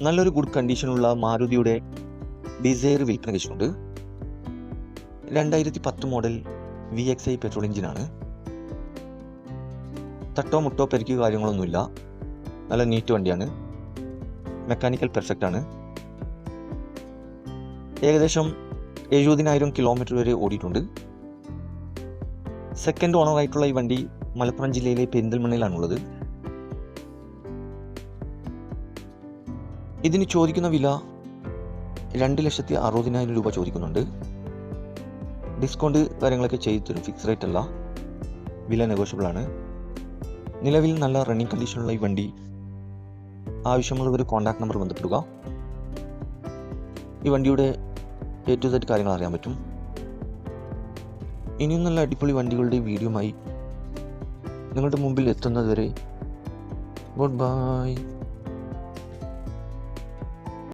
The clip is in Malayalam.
നല്ലൊരു ഗുഡ് കണ്ടീഷനുള്ള മാരുതിയുടെ ഡിസൈർ വീട്ടിന് വെച്ചിട്ടുണ്ട്. രണ്ടായിരത്തി പത്ത് model V X I petrol എഞ്ചിനാണ് തട്ടോ മുട്ടോ പെരുക്കിയോ കാര്യങ്ങളൊന്നുമില്ല. നല്ല നീറ്റ് വണ്ടിയാണ്. മെക്കാനിക്കൽ പെർഫെക്റ്റ് ആണ്. ഏകദേശം എഴുപതിനായിരം കിലോമീറ്റർ വരെ ഓടിയിട്ടുണ്ട്. സെക്കൻഡ് ഓണറായിട്ടുള്ള ഈ വണ്ടി മലപ്പുറം ജില്ലയിലെ പെരിന്തൽമണ്ണയിലാണുള്ളത്. ഇതിന് ചോദിക്കുന്ന വില രണ്ട് ലക്ഷത്തി അറുപതിനായിരം രൂപ ചോദിക്കുന്നുണ്ട്. ഡിസ്കൗണ്ട് കാര്യങ്ങളൊക്കെ ചെയ്തു തരും ഫിക്സ് റേറ്റ് അല്ല. വില നെഗോഷ്യബിൾ ആണ്. നിലവിൽ നല്ല റണ്ണിങ് കണ്ടീഷനുള്ള ഈ വണ്ടി ആവശ്യമുള്ള ഒരു കോൺടാക്ട് നമ്പർ ബന്ധപ്പെടുക. ഈ വണ്ടിയുടെ എ ടു സെറ്റ് കാര്യങ്ങൾ അറിയാൻ പറ്റും. ഇനിയും നല്ല അടിപൊളി വണ്ടികളുടെ വീഡിയോമായി നിങ്ങളുടെ മുമ്പിൽ എത്തുന്നതുവരെ ഗുഡ് ബൈ